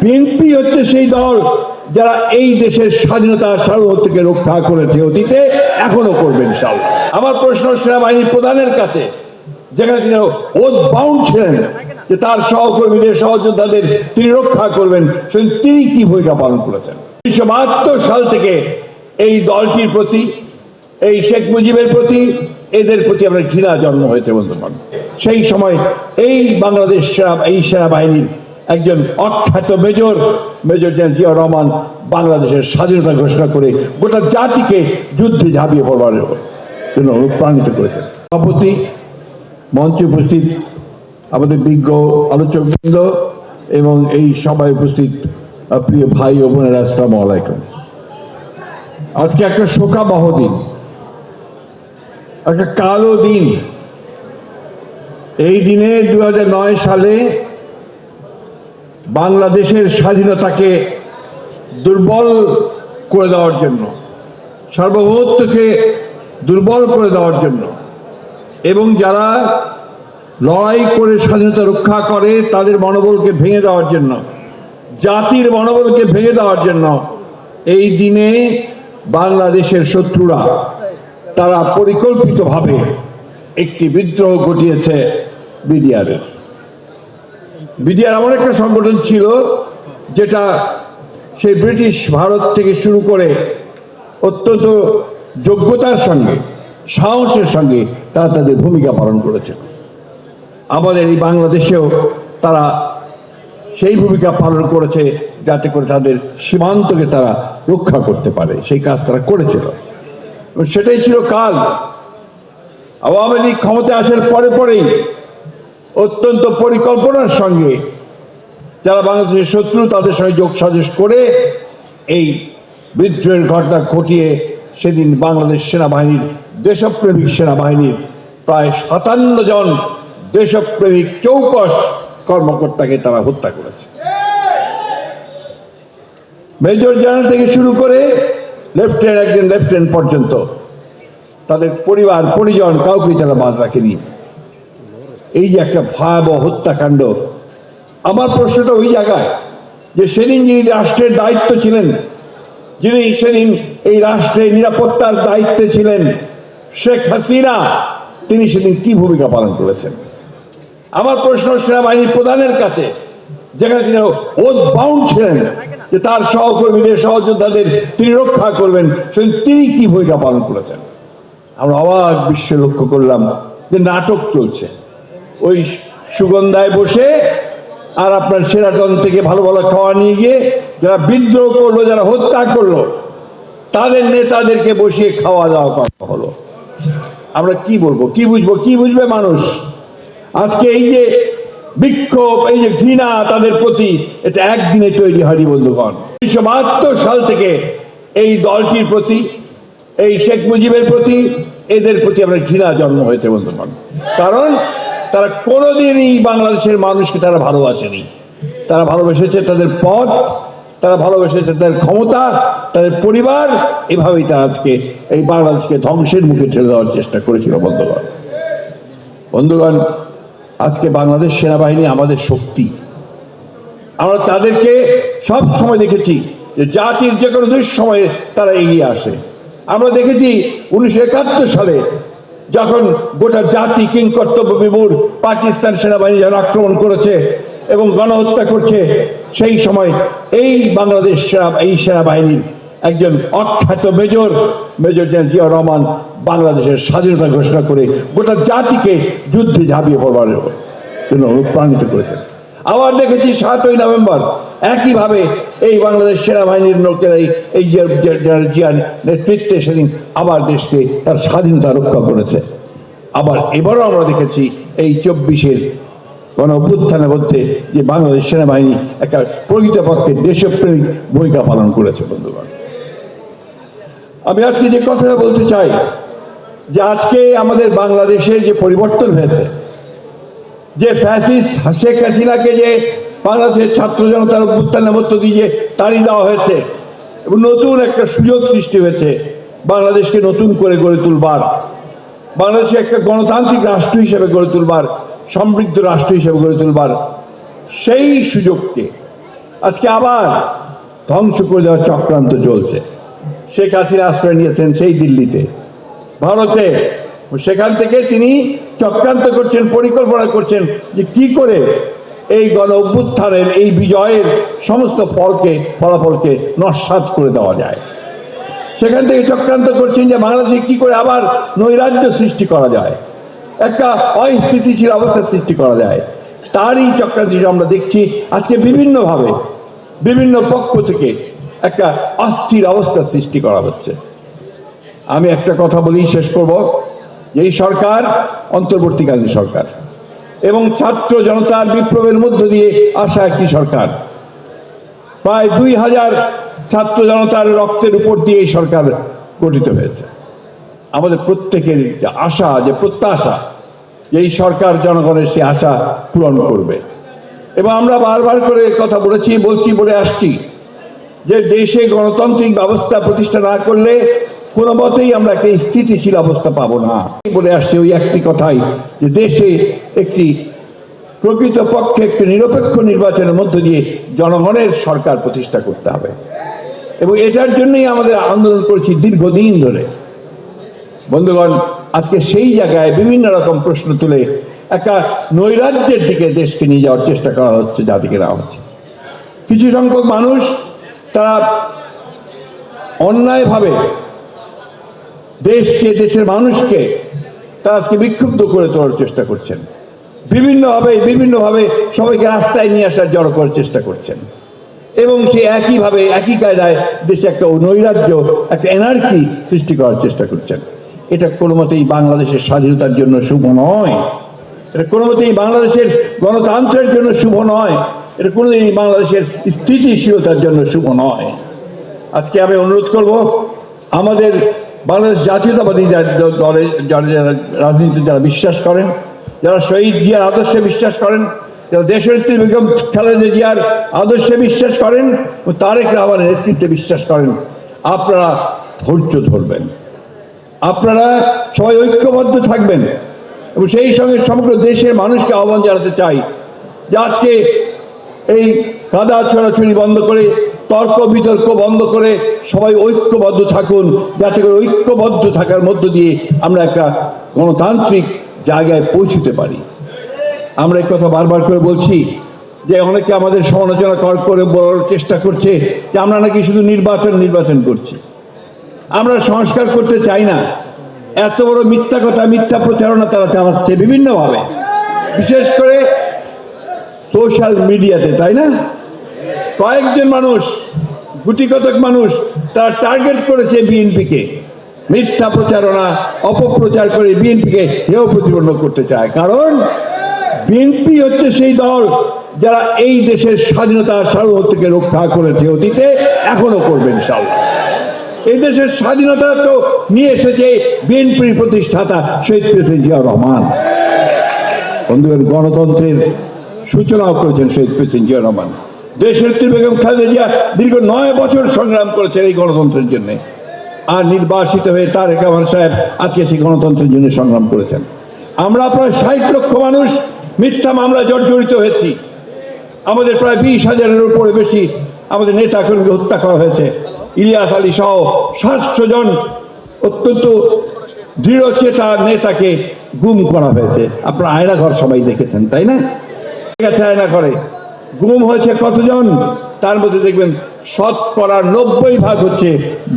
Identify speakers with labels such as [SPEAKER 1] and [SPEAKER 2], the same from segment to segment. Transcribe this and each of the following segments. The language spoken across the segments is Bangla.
[SPEAKER 1] বিএনপি হচ্ছে সেই দল যারা এই দেশের স্বাধীনতা সার্বভৌমত্বকে রক্ষা করেছে অতীতে এখনও করবেন ইনশাআল্লাহ। আমার প্রশ্ন সেনাবাহিনী প্রধানের কাছে, যেখানে তিনি ওত বাউন্ড ছিলেন, যে তার সহকর্মীদের, সহযোদ্ধাদের তিনি রক্ষা করবেন সেদিন তিনি কি ভূমিকা পালন করেছেন? উনিশশো বাহাত্তর সাল থেকে এই দলটির প্রতি, এই শেখ মুজিবের প্রতি, এদের প্রতি আমরা ঘৃণা জন্ম হয়েছে বন্ধুগণ। সেই সময় এই বাংলাদেশ সেনা, এই সেনাবাহিনীর একজন অখ্যাত major major general Zia Rahman বাংলাদেশের স্বাধীনতা ঘোষণা করে গোটা জাতিকে যুদ্ধে ঝাঁপিয়ে পড়বার জন্য অনুপ্রাণিত করেছেন। সভাপতি, মঞ্চে উপস্থিত আমাদের বিজ্ঞ আলোচকবৃন্দ এবং এই সভায় উপস্থিত প্রিয় ভাই ও বোনেরা, আসসালামু আলাইকুম। আজকে একটা শোকাবহ দিন, একটা কালো দিন। এই দিনে দু হাজার নয় সালে বাংলাদেশের স্বাধীনতাকে দুর্বল করে দেওয়ার জন্য, সার্বভৌমত্বকে দুর্বল করে দেওয়ার জন্য এবং যারা লড়াই করে স্বাধীনতা রক্ষা করে তাদের মনোবলকে ভেঙে দেওয়ার জন্য, জাতির মনোবলকে ভেঙে দেওয়ার জন্য এই দিনে বাংলাদেশের শত্রুরা তারা পরিকল্পিতভাবে একটি বিদ্রোহ ঘটিয়েছে বিডিআরের বিডিআর এমন একটা সংগঠন ছিল যেটা সেই ব্রিটিশ ভারত থেকে শুরু করে অত্যন্ত যোগ্যতার সঙ্গে, সাহসের সঙ্গে তারা তাদের ভূমিকা পালন করেছে। আমাদের এই বাংলাদেশেও তারা সেই ভূমিকা পালন করেছে যাতে করে তাদের সীমান্তকে তারা রক্ষা করতে পারে, সেই কাজ তারা করেছিল। সেটাই ছিল কাল। আওয়ামী লীগ ক্ষমতায় আসার পরে পরেই অত্যন্ত পরিকল্পনার সঙ্গে যারা বাংলাদেশের শত্রু, তাদের সঙ্গে যোগ সাজস করে এই বিদ্রোহের ঘটনা ঘটিয়ে সেদিন বাংলাদেশ সেনাবাহিনীর দেশপ্রেমিক সেনাবাহিনীর প্রায় সাতান্ন জন দেশপ্রেমিক চৌকস কর্মকর্তাকে তারা হত্যা করেছে। মেজর জেনারেল থেকে শুরু করে লেফটেন্যান্ট, একজন লেফটেন্যান্ট পর্যন্ত তাদের পরিবার, পরিজন কাউকে তারা বাদ রাখেনি। এই যে একটা ভয়াবহ হত্যাকাণ্ড, আমার প্রশ্নটা ওই জায়গায় যে সেদিন যিনি রাষ্ট্রের দায়িত্ব ছিলেন, যিনি সেদিন এই রাষ্ট্রের নিরাপত্তার দায়িত্বে ছিলেন, শেখ হাসিনা, তিনি সেদিন কি ভূমিকা পালন করেছেন? আমার প্রশ্ন সেনাবাহিনী প্রধানের কাছে, যেখানে তিনি ওত বাউন্ড ছিলেন, যে তার সহকর্মীদের, সহযোদ্ধাদের তিনি রক্ষা করবেন, সেদিন তিনি কি ভূমিকা পালন করেছেন? আমরা অবাক বিশ্বে লক্ষ্য করলাম যে নাটক চলছে। ওই সুগন্ধায় বসে আর আপনার সেরাটন থেকে ভালো ভালো খাওয়া নিয়ে গিয়ে যারা বিদ্রোহ করল, যারা হত্যা করল, তাদের নেতাদেরকে বসিয়ে খাওয়া দাওয়া করা হলো। আমরা কি বলব? কি বুঝব? কি বুঝবে মানুষ? আজকে এই যে বিক্ষোভ, এই যে ঘৃণা তাদের প্রতি, এটা একদিনে তৈরি হয়নি বন্ধুগণ। উনিশশো বাহাত্তর সাল থেকে এই দলটির প্রতি, এই শেখ মুজিবের প্রতি, এদের প্রতি আমরা ঘৃণা জন্ম হয়েছে বন্ধুগণ। কারণ তারা কোনোদিনই বাংলাদেশের মানুষকে তারা ভালোবাসেনি। তারা ভালোবেসেছে তাদের পথ, তারা ভালোবেসেছে তাদের ক্ষমতা, তাদের পরিবার, এভাবেই তারা আজকে এই বাংলাদেশকে ধ্বংসের মুখে ঠেলে দেওয়ার চেষ্টা করেছিল বন্ধুগণ। বন্ধুগণ, আজকে বাংলাদেশ সেনাবাহিনী আমাদের শক্তি। আমরা তাদেরকে সব সময় দেখেছি যে জাতির যে কোনো দুঃসময়ে তারা এগিয়ে আসে। আমরা দেখেছি উনিশশো একাত্তর সালে যখন গোটা জাতি কিং কর্তব্য বিমূর পাকিস্তান সেনাবাহিনী যখন আক্রমণ করেছে এবং গণহত্যা করছে, সেই সময় এই বাংলাদেশ সেনা, এই সেনাবাহিনীর একজন অখ্যাত মেজর মেজর জিয়া রহমান বাংলাদেশের স্বাধীনতা ঘোষণা করে গোটা জাতিকে যুদ্ধে ঝাঁপিয়ে পড়বার জন্য অনুপ্রাণিত করেছেন। আবার দেখেছি সাতই নভেম্বর, একইভাবে এই বাংলাদেশ সেনাবাহিনীর লোকেরা এই- জেনারেল জিয়ার নেতৃত্বে সেদিন আবার দেশকে তার স্বাধীনতা রক্ষা করেছে। আবার এবারও আমরা দেখেছি এই চব্বিশের গণ অভ্যুত্থানের মধ্যে যে বাংলাদেশ সেনাবাহিনী একটা প্রকৃতপক্ষে দেশপ্রেমিক ভূমিকা পালন করেছে, বন্ধুগণ। আমি আজকে যে কথাটা বলতে চাই, যে আজকে আমাদের বাংলাদেশের যে পরিবর্তন হয়েছে যে ফ্যাসিস্ট শেখ হাসিনাকে যে বাংলাদেশের ছাত্র জনতার অভ্যুত্থানের মধ্য দিয়ে যে তাড়িয়ে দেওয়া হয়েছে এবং নতুন একটা সুযোগ সৃষ্টি হয়েছে, বাংলাদেশকে নতুন করে গড়ে তুলবার, বাংলাদেশকে একটা গণতান্ত্রিক রাষ্ট্র হিসেবে গড়ে তুলবার, সমৃদ্ধ রাষ্ট্র হিসেবে গড়ে তুলবার সেই সুযোগকে আজকে আবার ধ্বংস করে দেওয়ার চক্রান্ত চলছে। শেখ হাসিনা আশ্রয় নিয়েছেন সেই দিল্লিতে। ভারতে সেখান থেকে তিনি চক্রান্ত করছেন, পরিকল্পনা করছেন যে কি করে এই গণ অভ্যুত্থানের, এই বিজয়ের সমস্ত ফলকে, ফলাফলকে নস্বাত করে দেওয়া যায়। সেখান থেকে চক্রান্ত করছেন যে বাংলাদেশে কি করে আবার নৈরাজ্য সৃষ্টি করা যায়। একটা অস্থিতিশীল অবস্থার সৃষ্টি করা যায়। তারই চক্রান্ত আমরা দেখছি আজকে বিভিন্নভাবে, বিভিন্ন পক্ষ থেকে একটা অস্থির অবস্থার সৃষ্টি করা হচ্ছে। আমি একটা কথা বলেই শেষ করব। যে এই সরকার অন্তর্বর্তীকালীন সরকার এবং ছাত্র জনতার বিপ্লবের মধ্য দিয়ে আসা একটি সরকার। প্রায় দুই হাজার ছাত্র জনতার রক্তের উপর দিয়ে এই সরকার গঠিত হয়েছে। আমাদের প্রত্যেকের যে আশা, যে প্রত্যাশা যে এই সরকার জনগণের সে আশা পূরণ করবে। এবং আমরা বারবার করে কথা বলেছি, বলছি, বলে আসছি যে দেশে গণতান্ত্রিক ব্যবস্থা প্রতিষ্ঠা না করলে কোনো মতেই আমরা একটা স্থিতিশীল অবস্থা পাবো না। বলে আসছে ওই একটি কথাই, যে দেশে একটি প্রকৃতপক্ষে একটি নিরপেক্ষ নির্বাচনের মধ্য দিয়ে জনগণের সরকার প্রতিষ্ঠা করতে হবে। এবং এটার জন্যই আমাদের আন্দোলন করছি দীর্ঘদিন ধরে। বন্ধুগণ, আজকে সেই জায়গায় বিভিন্ন রকম প্রশ্ন তুলে একটা নৈরাজ্যের দিকে দেশকে নিয়ে যাওয়ার চেষ্টা করা হচ্ছে জাতিকে নেওয়া হচ্ছে। কিছু সংখ্যক মানুষ তারা অন্যায়ভাবে দেশকে দেশের মানুষকে তারা আজকে বিক্ষুব্ধ করে তোলার চেষ্টা করছেন। বিভিন্নভাবে বিভিন্নভাবে সবাইকে রাস্তায় নিয়ে আসার জড়ো করার চেষ্টা করছেন। এবং সে একইভাবে, একই কায়দায় দেশে একটা নৈরাজ্য, একটা এনার্কি সৃষ্টি করার চেষ্টা করছেন। এটা কোনো মতেই বাংলাদেশের স্বাধীনতার জন্য শুভ নয়। এটা কোনো মতেই বাংলাদেশের গণতন্ত্রের জন্য শুভ নয়। এটা কোনোদিনই বাংলাদেশের স্থিতিশীলতার জন্য শুভ নয়। আজকে আমি অনুরোধ করব, আমাদের বাংলাদেশ জাতীয়তাবাদী দলে যারা যারা রাজনীতিতে যারা বিশ্বাস করেন, যারা শহীদ জিয়ার আদর্শে বিশ্বাস করেন, যারা দেশনেত্রী বেগম খালেদা জিয়ার আদর্শে বিশ্বাস করেন ও তারেক রহমানের নেতৃত্বে বিশ্বাস করেন, আপনারা ধৈর্য ধরবেন। আপনারা সবাই ঐক্যবদ্ধ থাকবেন এবং সেই সঙ্গে সমগ্র দেশের মানুষকে আহ্বান জানাতে চাই যে আজকে এই কাদা ছড়াছড়ি বন্ধ করে তর্ক বিতর্ক বন্ধ করে সবাই ঐক্যবদ্ধ থাকুন, যাতে করে ঐক্যবদ্ধ থাকার মধ্য দিয়ে আমরা একটা গণতান্ত্রিক জায়গায় পৌঁছতে পারি। আমরা এই কথা বারবার করে বলছি যে অনেকে আমাদের সমালোচনা কর করে বলার চেষ্টা করছে যে আমরা নাকি শুধু নির্বাচন নির্বাচন করছি। আমরা সংস্কার করতে চাই না। এত বড় মিথ্যা কথা, মিথ্যা প্রচারণা তারা চালাচ্ছে বিভিন্নভাবে। বিশেষ করে সোশ্যাল মিডিয়াতে তাই না? কয়েকজন মানুষ গুটি কতক মানুষ, তারা টার্গেট করেছে বিএনপিকে। মিথ্যা প্রচারণা অপপ্রচার করে বিএনপিকে হেয় প্রতিপন্ন করতে চায়। কারণ বিএনপি হচ্ছে সেই দল যারা এই দেশের স্বাধীনতা সার্বভৌমত্বকে রক্ষা করেছে অতীতে এখনও করবেন ইনশাল্লাহ এই দেশের স্বাধীনতা তো নিয়ে এসেছে বিএনপির প্রতিষ্ঠাতা শহীদ প্রেসিডেন্ট জিয়াউর রহমান। বন্ধুগণ, গণতন্ত্রের সূচনাও করেছেন শহীদ প্রেসিডেন্ট জিয়াউর রহমান। দেশের বেগম খালেদা জিয়া দীর্ঘ নয় বছর সংগ্রাম করেছেন এই গণতন্ত্রের জন্য। আর নির্বাসিত হয়ে তারেক রহমান সাহেব আজকে সেই গণতন্ত্রের জন্য সংগ্রাম করেছেন। আমরা প্রায় ষাট লক্ষ মানুষ মিথ্যা মামলা জর্জরিত হয়েছি। আমাদের প্রায় বিশ হাজারের উপরে বেশি আমাদের নেতা কর্মীকে হত্যা করা হয়েছে। ইলিয়াস আলী সহ সাতশো জন অত্যন্ত দৃঢ় চেতা নেতাকে গুম করা হয়েছে। আপনার আয়না ঘর সবাই দেখেছেন, তাই না? ঠিক আছে আয়না ঘরে গুম হয়েছে কতজন? তার মধ্যে দেখবেন শতকরা নব্বই ভাগ হচ্ছে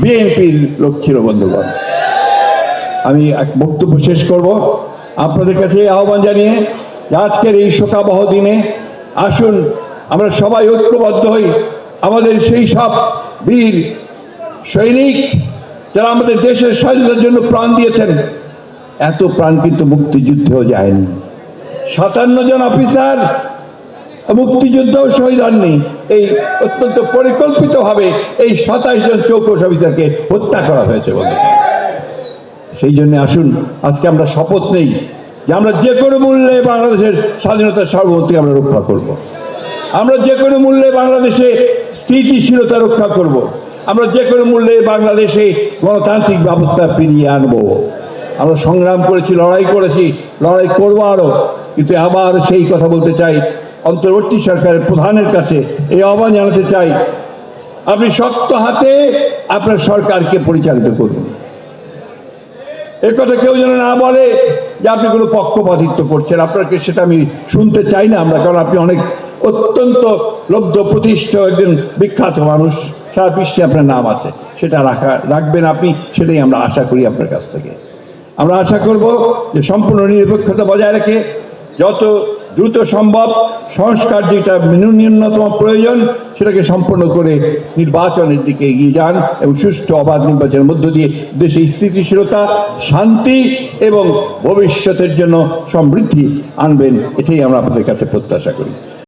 [SPEAKER 1] বিএনপির লোক ছিল, বন্ধুগণ। আমি এক বক্তব্য শেষ করব। আপনাদের কাছে আহ্বান জানিয়ে আজকের এই শোকাবহ দিনে আসুন, আমরা সবাই ঐক্যবদ্ধ হই। আমাদের সেই সব বীর সৈনিক যারা আমাদের দেশের স্বাধীনতার জন্য প্রাণ দিয়েছেন, এত প্রাণ কিন্তু মুক্তিযুদ্ধেও যায়নি। সাতান্ন জন অফিসার মুক্তিযুদ্ধও শহীদ হননি এই অত্যন্ত পরিকল্পিতভাবে এই সাতাইশ জন চৌকস অফিসারকে হত্যা করা হয়েছে বলে সেই জন্য আসুন, আজকে আমরা শপথ নেই যে আমরা যে কোনো মূল্যে বাংলাদেশের স্বাধীনতার সার্বভৌমত্বকে আমরা রক্ষা করব। আমরা যে কোনো মূল্যে বাংলাদেশে স্থিতিশীলতা রক্ষা করব। আমরা যে কোনো মূল্যে বাংলাদেশে গণতান্ত্রিক ব্যবস্থা ফিরিয়ে আনব আমরা সংগ্রাম করেছি, লড়াই করেছি, লড়াই করব আরও কিন্তু আবার সেই কথা বলতে চাই অন্তর্বর্তী সরকারের প্রধানের কাছে এই আহ্বান জানাতে চাই, আপনি শক্ত হাতে আপনার সরকারকে পরিচালিত করুন। কথা কেউ যেন না বলে যে আপনি কোনো পক্ষপাতিত্ব করছেন, আপনাকে সেটা আমি শুনতে চাই না আমরা, কারণ আপনি অনেক অত্যন্ত লব্ধ, প্রতিষ্ঠ একজন বিখ্যাত মানুষ, সারা বিশ্বে আপনার নাম আছে, সেটা রাখা, রাখবেন আপনি, সেটাই আমরা আশা করি আপনার কাছ থেকে। আমরা আশা করব যে সম্পূর্ণ নিরপেক্ষতা বজায় রেখে যত দ্রুত সম্ভব সংস্কার যেটা ন্যূনতম প্রয়োজন, সেটাকে সম্পন্ন করে নির্বাচনের দিকে এগিয়ে যান এবং সুষ্ঠু অবাধ নির্বাচনের মধ্য দিয়ে দেশে স্থিতিশীলতা, শান্তি এবং ভবিষ্যতের জন্য সমৃদ্ধি আনবেন, এটাই আমরা আপনাদের কাছে প্রত্যাশা করি।